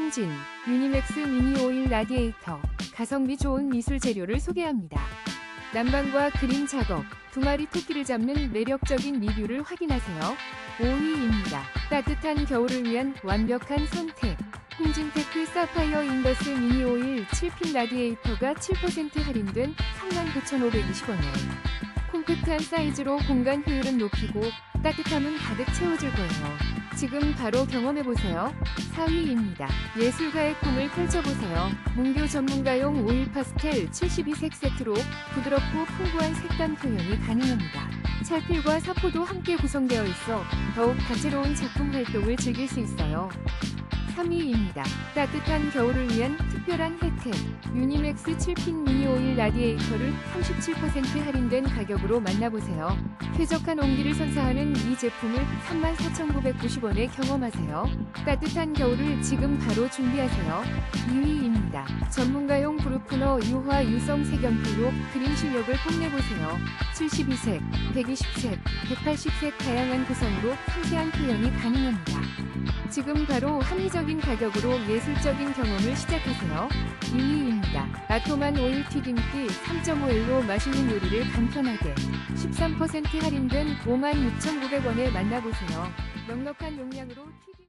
홍진, 유니맥스 미니 오일 라디에이터, 가성비 좋은 미술 재료를 소개합니다. 난방과 그림 작업, 두 마리 토끼를 잡는 매력적인 리뷰를 확인하세요. 5위입니다. 따뜻한 겨울을 위한 완벽한 선택. 홍진테크 사파이어 인더스 미니 오일 7핀 라디에이터가 7% 할인된 39,520원에 콤팩트한 사이즈로 공간 효율은 높이고 따뜻함은 가득 채워줄 거예요. 지금 바로 경험해보세요. 4위입니다. 예술가의 꿈을 펼쳐보세요. 문교 전문가용 오일 파스텔 72색 세트로 부드럽고 풍부한 색감 표현이 가능합니다. 찰필과 사포도 함께 구성되어 있어 더욱 다채로운 작품 활동을 즐길 수 있어요. 3위입니다. 따뜻한 겨울을 위한 특별한 혜택. 유니맥스 7핀 미니 오일 라디에이터를 37% 할인된 가격으로 만나보세요. 쾌적한 온기를 선사하는 이 제품을 34,990원에 경험하세요. 따뜻한 겨울을 지금 바로 준비하세요. 2위입니다. 전문가용 브 루프너 유화 유성 색연필로 그림 실력을 뽐내보세요. 72색, 120색, 180색 다양한 구성으로 상세한 표현이 가능합니다. 지금 바로 합리적인 가격으로 예술적인 경험을 시작하세요. 2위입니다. 아토만 오일 튀김기 3.5일로 맛있는 요리를 간편하게 13% 할인된 56,900원에 만나보세요. 넉넉한 용량으로 튀김